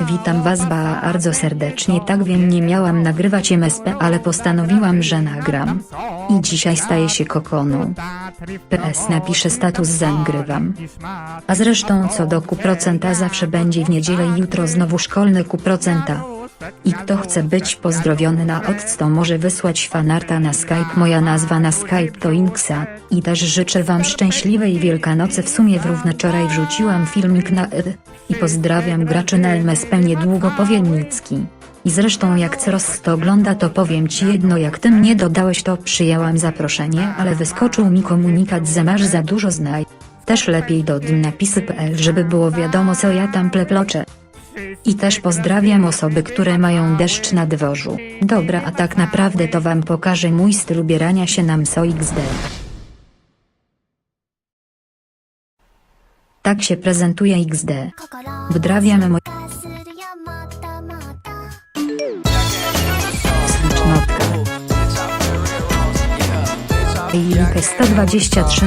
Witam was bardzo serdecznie tak wiem nie miałam nagrywać MSP ale postanowiłam że nagram. I dzisiaj staję się kokoną. PS napiszę status zangrywam. A zresztą co do Q% zawsze będzie w niedzielę i jutro znowu szkolny Q%. I kto chce być pozdrowiony na odc to może wysłać fanarta na Skype moja nazwa na Skype to Inksa. I też życzę wam szczęśliwej Wielkanocy w sumie wczoraj wrzuciłam filmik na ed. I pozdrawiam graczy na MSP niedługo powiem Nicki. I zresztą jak Ceros to ogląda to powiem ci jedno jak ty mnie dodałeś to przyjęłam zaproszenie ale wyskoczył mi komunikat że masz za dużo znaj. Też lepiej do napisy.pl żeby było wiadomo co ja tam pleploczę. I też pozdrawiam osoby, które mają deszcz na dworzu. Dobra, a tak naprawdę to wam pokażę mój styl ubierania się na MSO XD. Tak się prezentuje XD. Wdrawiam mój slicznotka. Linkę 123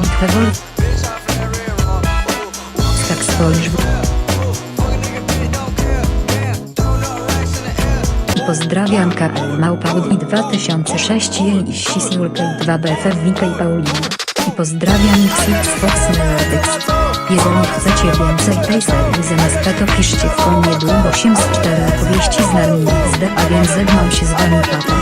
Bitwewol Tak I Pozdrawiam KL Małpaudi 2006 i Sisulkę 2BFF Wika i Paulina. I pozdrawiam Fox Melodics. Jeżeli chcecie więcej tej serii z MSP to piszcie w kom niedługo 8 z 4 opowieści z nami XD, a więc żegnam się z wami papa.